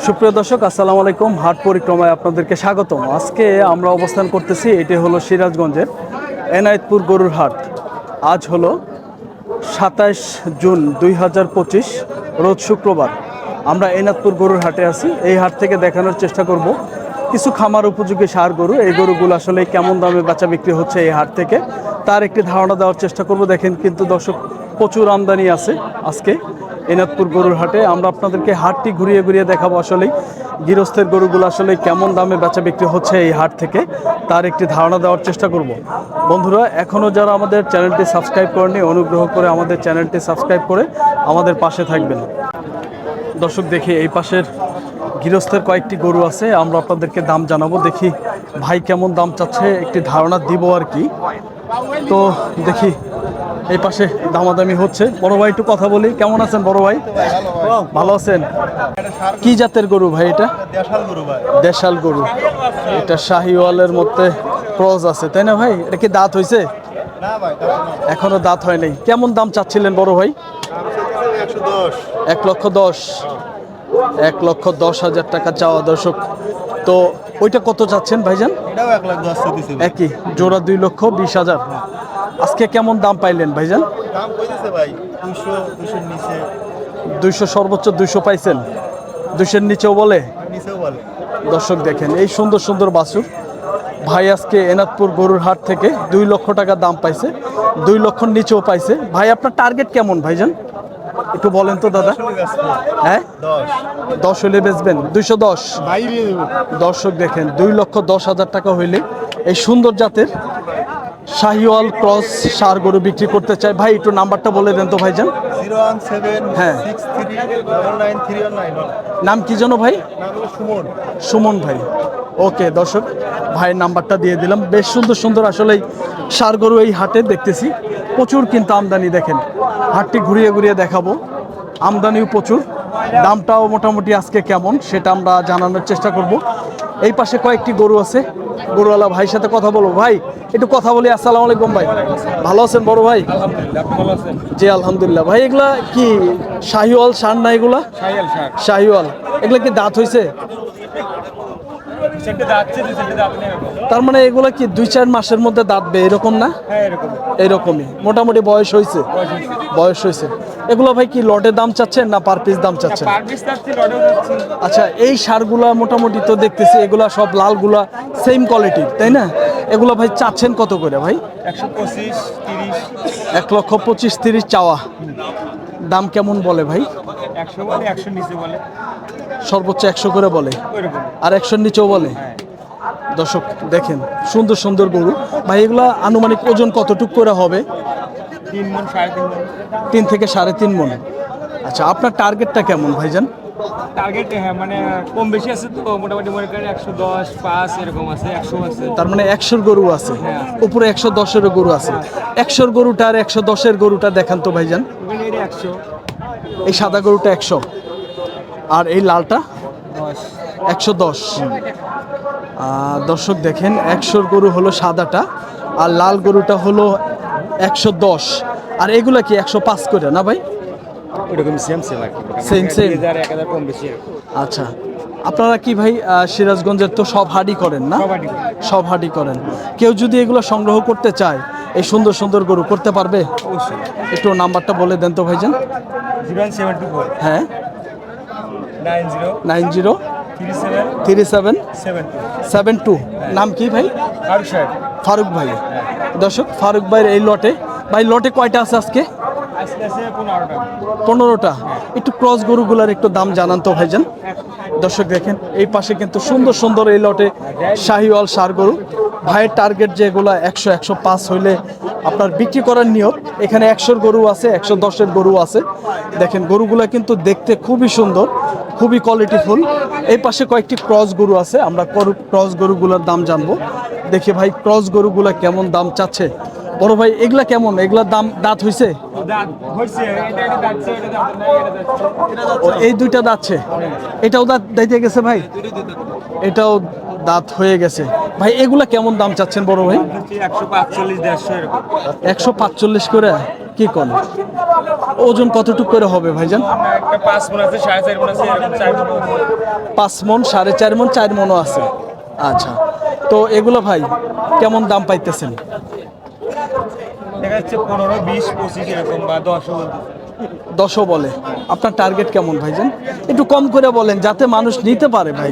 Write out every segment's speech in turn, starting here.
সুপ্রিয় দর্শক, আসসালামু আলাইকুম। হাট পরিক্রমায় আপনাদেরকে স্বাগতম। আজকে আমরা অবস্থান করতেছি, এটি হলো সিরাজগঞ্জের এনায়েতপুর গরুর হাট। আজ হলো সাতাইশ জুন দুই হাজার পঁচিশ, রোজ শুক্রবার। আমরা এনায়তপুর গরুর হাটে আছি। এই হাট থেকে দেখানোর চেষ্টা করব, কিছু খামার উপযোগী সার গরু। এই গরুগুলো আসলে কেমন দামে বেচা বিক্রি হচ্ছে এই হাট থেকে, তার একটি ধারণা দেওয়ার চেষ্টা করব। দেখেন কিন্তু দর্শক, প্রচুর আমদানি আছে আজকে। এনাদপুর গরুর হাটে। আমরা আপনাদেরকে হাটটি ঘুরিয়ে ঘুরিয়ে দেখাবো আসলেই। গৃহস্থের গরুগুলো আসলে কেমন দামে বেচা বিক্রি হচ্ছে এই হাট থেকে, তার একটি ধারণা দেওয়ার চেষ্টা করব। বন্ধুরা এখনও যারা আমাদের চ্যানেলটি সাবস্ক্রাইব করেনি অনুগ্রহ করে আমাদের চ্যানেলটি সাবস্ক্রাইব করে আমাদের পাশে থাকবেন। দর্শক, দেখি এই পাশের গৃহস্থের কয়েকটি গরু আছে, আমরা আপনাদেরকে দাম জানাব। দেখি ভাই কেমন দাম চাচ্ছে, একটি ধারণা দিব আর কি। তো দেখি এই পাশে দামাদামি হচ্ছে। বড় ভাই একটু কথা বলি। কেমন আছেন বড় ভাই? ভালো আছেন? কি জাতের গরু ভাই এটা? দেশাল গরু। এটা শাহিওয়ালের মধ্যে ক্রস আছে তাই না ভাই? এটা কি দাঁত হয়েছে এখনও দাঁত হয় নাই। কেমন দাম চাচ্ছিলেন বড় ভাই? এক লক্ষ দশ। এক লক্ষ দশ হাজার টাকা চাওয়া দর্শক। তো ওইটা কত চাচ্ছেন ভাইজান? একই। জোড়া দুই লক্ষ বিশ হাজার। আজকে কেমন দাম পাইলেন ভাইজান? দাম কইতেছে ভাই দুশো দুশোর নিচে। দুইশো সর্বোচ্চ দুইশো পাইছেন? দুইশোর নিচেও বলে? নিচেও বলে। দর্শক দেখেন এই সুন্দর সুন্দর বাছুর। ভাই আজকে এনাদপুর গরুর হাট থেকে দুই লক্ষ টাকা দাম পাইছে দুই লক্ষর নিচেও পাইছে। ভাই আপনার টার্গেট কেমন ভাইজান? একটু বলেন তো দাদা। হ্যাঁ? দশ। হইলে বেচবেন? দুইশো দশ? দর্শক দেখেন দুই লক্ষ দশ হাজার টাকা হইলে এই সুন্দর জাতের শাহিওয়াল ক্রস সার গরু বিক্রি করতে চাই। ভাই, একটু নাম্বারটা বলে দেন তো ভাইজান। হ্যাঁ। নাম কি যেন ভাই? সুমন সুমন ভাই। ওকে, দর্শক, ভাইয়ের নাম্বারটা দিয়ে দিলাম। বেশ সুন্দর সুন্দর আসলে সার গরু এই হাটে দেখতেছি। প্রচুর কিন্তু আমদানি দেখেন। হাটটি ঘুরিয়ে ঘুরিয়ে দেখাবো। আমদানিও প্রচুর। দামটাও মোটামুটি আজকে কেমন সেটা আমরা জানানোর চেষ্টা করব। এই পাশে কয়েকটি গরু আছে। গরুওয়ালা ভাইয়ের সাথে কথা বলব। ভাই একটু কথা বলি। আসসালামু আলাইকুম ভাই। ভালো আছেন বড় ভাই? জি আলহামদুলিল্লাহ। ভাই এগুলা কি শাহিওয়াল সার না এগুলা? শাহিওয়াল এগুলা কি দাঁত হয়েছে তার মানে এগুলা কি দুই চার মাসের মধ্যে দাঁতবে এরকম না? হ্যাঁ এরকমই মোটামুটি বয়স হয়েছে বয়স হয়েছে এগুলো ভাই কি লটের দাম চাচ্ছেন না পার পিস দাম চাচ্ছেন? আচ্ছা এই সারগুলা মোটামুটি তো দেখতেছি এগুলা সব লালগুলা সেম কোয়ালিটির তাই না? এগুলো ভাই চাচ্ছেন কত করে ভাই? এক লক্ষ পঁচিশ তিরিশ চাওয়া। দাম কেমন বলে ভাই? একশো বলে একশো নিচে বলে। সর্বোচ্চ একশো করে বলে। আর একশোর নিচেও বলে। দর্শক দেখেন সুন্দর সুন্দর গরু। ভাই এগুলা আনুমানিক ওজন কতটুক করে হবে? তিন মন সাড়ে তিন মন। তিন থেকে সাড়ে তিন মন। আচ্ছা আপনার টার্গেটটা কেমন ভাইজান? টার্গেট হ্যাঁ মানে কম বেশি আছে তো মোটামুটি মনে করেন একশো দশ পাঁচ এরকম আছে একশো আছে। তার মানে একশোর গরু আছে হ্যাঁ। উপরে একশো দশেরও গরু আছে। একশোর গরুটা আর একশো দশের গরুটা দেখান তো ভাইজান। একশো। এই সাদা গরুটা একশো। আর এই লালটা? একশো দশ। দর্শক দেখেন একশোর গরু হলো সাদাটা আর লাল গরুটা হলো একশো দশ। আর এগুলা কি একশো পাঁচ করে না ভাই? ওরকম সেম সেম আর. এক হাজার কম বেশি আচ্ছা। আপনারা কি ভাই সিরাজগঞ্জের তো সব হাডি করেন না? সব হাঁড়ি করেন। কেউ যদি এগুলো সংগ্রহ করতে চায় এই সুন্দর সুন্দর গরু করতে পারবে? একটু নাম্বারটা বলে দেন তো ভাইজান। হ্যাঁ। Nine zero. Three seven. Seven. Two. নাম কি ভাই? ফারুক ভাই। দর্শক ফারুক ভাইয়ের এই লটে। ভাই লটে কয়টা আছে আজকে? পনেরোটা। পনেরোটা। একটু ক্রস গরুগুলার একটু দাম জানান তো ভাইজান। দর্শক দেখেন এই পাশে কিন্তু সুন্দর সুন্দর এই লটে শাহিওয়াল সার গরু। ভাইয়ের টার্গেট যেগুলা একশো একশো পাঁচ হইলে আপনার বিক্রি করার নিয়ত এখানে একশোর গরু আছে একশো দশের গরু আছে। দেখেন গরুগুলা কিন্তু দেখতে খুবই সুন্দর খুবই কোয়ালিটিফুল এই পাশে কয়েকটি ক্রস গরু আছে আমরা ক্রস গরুগুলোর দাম জানব। দেখি ভাই ক্রস গরুগুলা কেমন দাম চাচ্ছে? বড় ভাই এগুলা কেমন? এগুলার দাম দাঁত হইছে? এই দুইটা দাঁতছে এটাও দাঁত দিতে গেছে ভাই? এটাও দাঁত হয়ে গেছে। ভাই এগুলা কেমন দাম চাচ্ছেন বড় ভাই? একশো পাঁচচল্লিশ একশো পাঁচচল্লিশ করে কি কোন? ওজন কতটুকু করে হবে ভাইজান? মন মন মন আছে। পাঁচ মন সাড়ে চার মন চার মনও আছে। আচ্ছা। তো এগুলো ভাই কেমন দাম পাইতেছেন? দেখা যাচ্ছে পনেরো বিশ পঁচিশ এরকম বা দশও দশও বলে। আপনার টার্গেট কেমন ভাইজান? একটু কম করে বলেন যাতে মানুষ নিতে পারে ভাই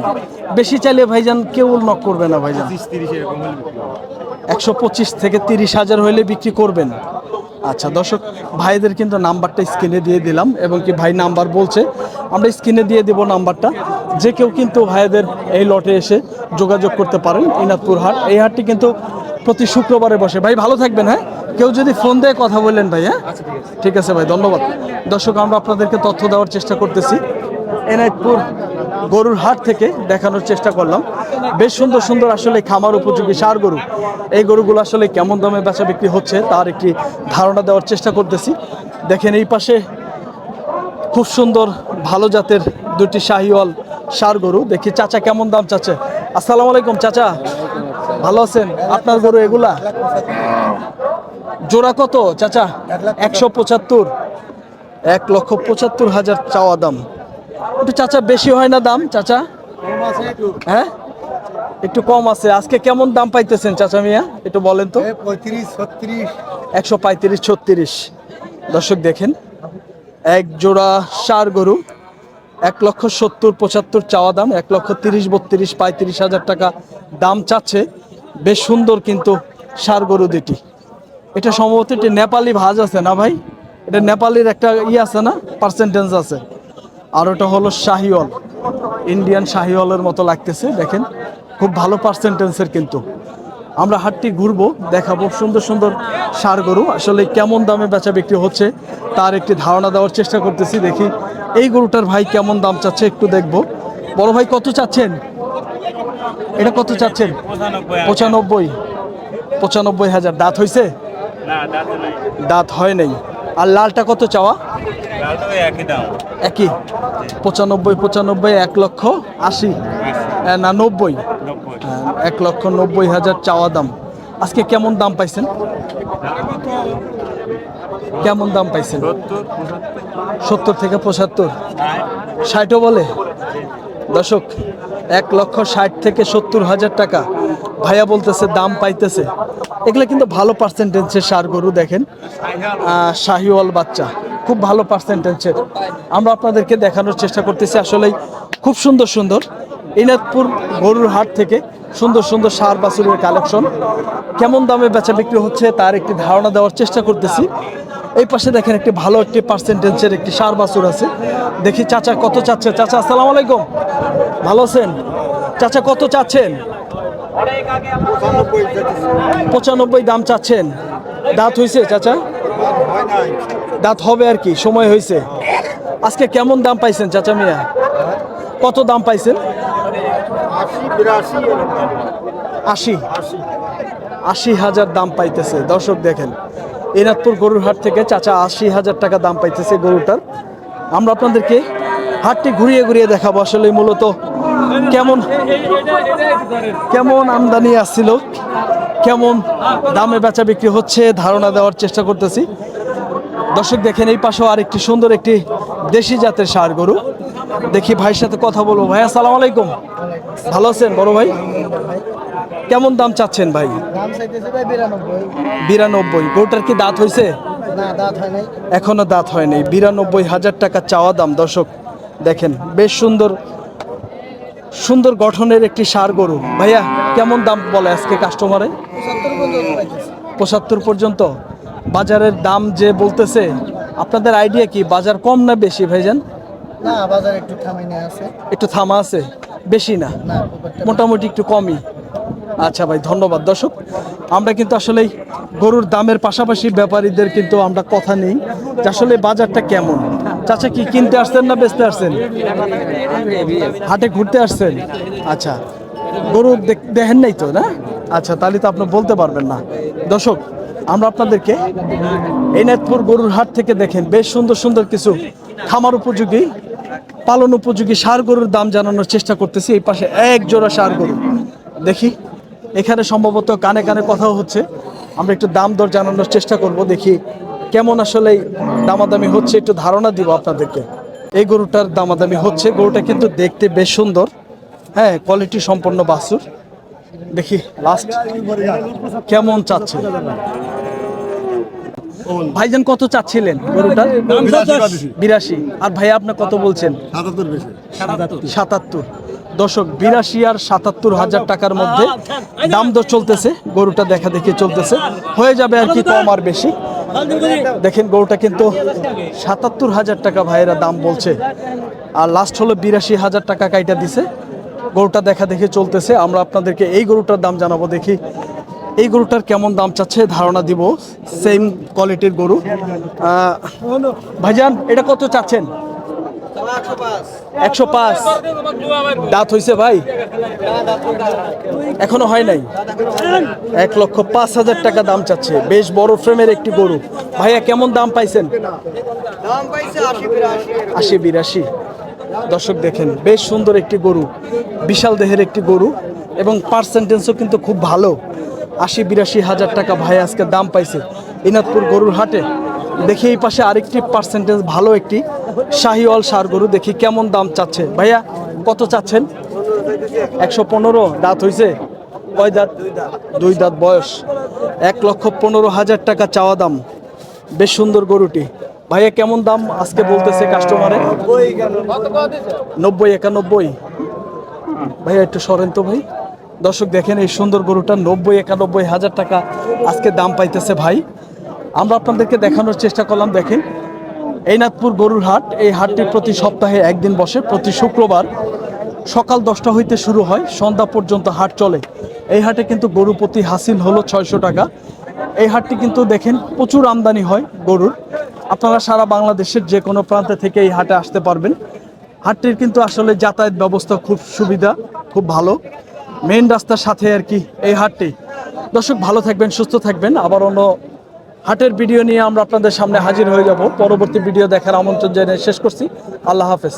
বেশি চাইলে ভাইজান কেউ নক করবে না ভাইজান। একশো পঁচিশ থেকে তিরিশ হাজার হলে বিক্রি করবেন। আচ্ছা দর্শক ভাইদের কিন্তু নাম্বারটা স্ক্রিনে দিয়ে দিলাম এবং কি ভাই নাম্বার বলছে আমরা স্ক্রিনে দিয়ে দেব নাম্বারটা। যে কেউ কিন্তু ভাইদের এই লটে এসে যোগাযোগ করতে পারেন ইনাদপুর হাট। এই হাটটি কিন্তু প্রতি শুক্রবারে বসে। ভাই ভালো থাকবেন হ্যাঁ? কেউ যদি ফোন দিয়ে কথা বললেন ভাই হ্যাঁ? ঠিক আছে। ভাই ধন্যবাদ। দর্শক আমরা আপনাদেরকে তথ্য দেওয়ার চেষ্টা করতেছি। এনায়তপুর গরুর হাট থেকে দেখানোর চেষ্টা করলাম। বেশ সুন্দর সুন্দর আসলে খামার উপযোগী সার গরু। এই গরুগুলো আসলে কেমন দামে বেচা বিক্রি হচ্ছে তার একটি ধারণা দেওয়ার চেষ্টা করতেছি। দেখেন এই পাশে খুব সুন্দর ভালো জাতের দুটি শাহিওয়াল সার গরু। দেখি চাচা কেমন দাম চাচ্ছে। আসসালামু আলাইকুম চাচা। ভালো আছেন? আপনার গরু এগুলা? জোড়া কত চাচা? একশো পঁচাত্তর। এক লক্ষ পঁচাত্তর হাজার চাওয়া দাম। একটু চাচা বেশি হয় না দাম চাচা? হ্যাঁ? একটু কম আছে। আজকে কেমন দাম পাইতেছেন চাচা মিয়া? একটু বলেন তো। পঁয়ত্রিশ ছত্রিশ। একশো পঁয়ত্রিশ ছত্রিশ। দর্শক দেখেন এক জোড়া সার গরু এক লক্ষ সত্তর পঁচাত্তর চাওয়া দাম এক লক্ষ তিরিশ বত্রিশ পঁয়ত্রিশ হাজার টাকা দাম চাচ্ছে। বেশ সুন্দর কিন্তু সার গরু দুটি এটা সম্ভবত একটি নেপালি ভাজ আছে না ভাই? এটা নেপালির একটা ই আছে না? পার্সেন্টেজ আছে। আর ওটা হলো শাহিওয়াল। ইন্ডিয়ান শাহিওয়ালের মতো লাগতেছে দেখেন। খুব ভালো পার্সেন্টেন্সের কিন্তু। আমরা হাটটি ঘুরবো দেখাবো। সুন্দর সুন্দর সার গরু। আসলে কেমন দামে বেচা বিক্রি হচ্ছে তার একটি ধারণা দেওয়ার চেষ্টা করতেছি। দেখি এই গরুটার ভাই কেমন দাম চাচ্ছে একটু দেখব। বড় ভাই কত চাচ্ছেন? এটা কত চাচ্ছেন? পঁচানব্বই পঁচানব্বই। হাজার। দাঁত হয়েছে দাঁত হয় নাই। আর লালটা কত চাওয়া? একই পঁচানব্বই পঁচানব্বই এক লক্ষ আশি। না নব্বই? নব্বই। হ্যাঁ, এক লক্ষ নব্বই হাজার চাওয়া দাম। আজকে কেমন দাম পাইছেন? কেমন দাম পাইছেন? সত্তর থেকে পঁচাত্তর। ষাটও বলে? দর্শক এক লক্ষ ষাট থেকে সত্তর হাজার টাকা। ভাইয়া বলতেছে দাম পাইতেছে। এগুলো কিন্তু ভালো পার্সেন্টেজের সার গরু দেখেন। শাহিওয়াল বাচ্চা, খুব ভালো পার্সেন্টেজের আমরা আপনাদেরকে দেখানোর চেষ্টা করতেছি, আসলেই খুব সুন্দর সুন্দর। ইনাদপুর গরুর হাট থেকে সুন্দর সুন্দর সার বাছুরের কালেকশন কেমন দামে বেচা বিক্রি হচ্ছে তার একটি ধারণা দেওয়ার চেষ্টা করতেছি। এই পাশে দেখেন একটি ভালো একটি পার্সেন্টেজের একটি সার বাছুর আছে। দেখি চাচা কত চাচ্ছে? চাচা, আসসালামু আলাইকুম। ভালো আছেন? চাচা কত চাচ্ছেন? পঁচানব্বই দাম চাচ্ছেন। দাঁত হয়েছে চাচা? দাঁত হবে আর কি সময় হয়েছে আজকে কেমন দাম পাইছেন চাচা মিয়া? কত দাম পাইছেন? আশি আশি? হাজার দাম পাইতেছে। দর্শক দেখেন এনাদপুর গরুর হাট থেকে চাচা আশি হাজার টাকা দাম পাইতেছে গরুটার। আমরা আপনাদেরকে হাটটি ঘুরিয়ে ঘুরিয়ে দেখাবো। আসলে মূলত কেমন? কেমন আমদানি আসছিল? কেমন দামে বেচা বিক্রি হচ্ছে? ধারণা দেওয়ার চেষ্টা করতেছি। দর্শক দেখেন এই পাশেও আরেকটি সুন্দর একটি দেশি জাতের সার গরু। দেখি ভাইয়ের সাথে কথা বলব। ভাই আসসালামু আলাইকুম। ভালো আছেন বড় ভাই? কেমন দাম চাচ্ছেন ভাই? বিরানব্বই। গরুটার কি দাঁত হয়েছে? এখনও দাঁত হয়নি বিরানব্বই হাজার টাকা চাওয়া দাম দর্শক। দেখেন বেশ সুন্দর সুন্দর গঠনের একটি সার গরু। ভাইয়া কেমন দাম বলে আজকে কাস্টমারে পঁচাত্তর পর্যন্ত। বাজারের দাম যে বলতেছে আপনাদের আইডিয়া কি বাজার কম না বেশি ভাইজান? না বাজার একটু আছে। একটু থামা আছে? বেশি না? মোটামুটি একটু কমই। আচ্ছা ভাই ধন্যবাদ। দর্শক আমরা কিন্তু আসলেই গরুর দামের পাশাপাশি ব্যাপারীদের কিন্তু আমরা কথা নেই যে আসলে বাজারটা কেমন। চাচা কি কিনতে আসছেন না বেচতে আসছেন? হাটে ঘুরতে আসছেন? আচ্ছা। গরু দেখ- দেখেন নাই তো না? আচ্ছা তাহলে তো আপনি বলতে পারবেন না। দর্শক আমরা আপনাদেরকে এনায়তপুর গরুর হাট থেকে দেখেন বেশ সুন্দর সুন্দর কিছু খামার উপযোগী পালন উপযোগী সার গরুর দাম জানানোর চেষ্টা করতেছি। এই পাশে এক জোড়া সার গরু। দেখি এখানে সম্ভবত কানে কানে কথাও হচ্ছে। আমরা একটু দাম দর জানানোর চেষ্টা করব দেখি কেমন আসলে দামাদামি হচ্ছে একটু ধারণা দিব আপনাদেরকে। এই গরুটার দামাদামি হচ্ছে, গরুটা কিন্তু দেখতে বেশ সুন্দর। হ্যাঁ কোয়ালিটি সম্পন্ন বাছুর। দেখি লাস্ট কেমন চাচ্ছে? ভাইজান, কত চাচ্ছিলেন গরুটার? বিরাশি। আর ভাইয়া, আপনি কত বলছেন? সাতাত্তর। দশক বিরাশি আর সাতাত্তর হাজার টাকার মধ্যে দাম দর চলতেছে, গরুটা দেখা দেখি চলতেছে। হয়ে যাবে আর কি কম আর বেশি। দেখেন গরুটা কিন্তু সাতাত্তর হাজার টাকা ভাইয়েরা দাম বলছে। আর লাস্ট হলো বিরাশি হাজার টাকা কাইটা দিছে। গরুটা দেখা দেখে চলতেছে। আমরা আপনাদেরকে এই গরুটার দাম জানাব দেখি। এই গরুটার কেমন দাম চাচ্ছে ধারণা দিব। সেম কোয়ালিটির গরু। ভাইজান, এটা কত চাচ্ছেন? একশো পাঁচ। দাঁত হইছে ভাই? এখনও হয় নাই? এক লক্ষ পাঁচ হাজার টাকা দাম চাচ্ছে। বেশ বড় ফ্রেমের একটি গরু। ভাইয়া, কেমন দাম পাইছেন? আশি বিরাশি। দর্শক দেখেন, বেশ সুন্দর একটি গরু। বিশাল দেহের একটি গরু এবং পার্সেন্টেজও কিন্তু খুব ভালো। আশি বিরাশি হাজার টাকা ভাই আজকে দাম পাইছে। ইনাদপুর গরুর হাটে দেখি এই পাশে আরেকটি পার্সেন্টেজ ভালো একটি শাহিওয়াল সার গরু, দেখি কেমন দাম চাচ্ছে। ভাইয়া, কত চাচ্ছেন? একশো পনেরো, দাঁত হইছে? কয় দাঁত? দুই দাঁত বয়স। এক লক্ষ পনেরো হাজার টাকা চাওয়া দাম। বেশ সুন্দর গরুটি। ভাইয়া, কেমন দাম আজকে বলতেছে কাস্টমারে নব্বই, একানব্বই। ভাইয়া, একটু সরেন তো ভাই। দর্শক, দেখেন এই সুন্দর গরুটা নব্বই, একানব্বই হাজার টাকা আজকে দাম পাইতেছে ভাই। আমরা আপনাদেরকে দেখানোর চেষ্টা করলাম, দেখেন। এইনাথপুর গরুর হাট, এই হাটটি প্রতি সপ্তাহে একদিন বসে, প্রতি শুক্রবার সকাল দশটা হইতে শুরু হয়, সন্ধ্যা পর্যন্ত হাট চলে। এই হাটে কিন্তু গরু প্রতি হাসিল হলো ছয়শো টাকা। এই হাটটি কিন্তু দেখেন, প্রচুর আমদানি হয় গরুর। আপনারা সারা বাংলাদেশের যে কোনো প্রান্ত থেকে এই হাটে আসতে পারবেন। হাটটির কিন্তু আসলে যাতায়াত ব্যবস্থা খুব সুবিধা, খুব ভালো। মেন রাস্তার সাথে আর কি এই হাটটি। দর্শক, ভালো থাকবেন, সুস্থ থাকবেন। আবার অন্য হাটের ভিডিও নিয়ে আমরা আপনাদের সামনে হাজির হয়ে যাব। পরবর্তী ভিডিও দেখার আমন্ত্রণ জানিয়ে শেষ করছি। আল্লাহ হাফেজ।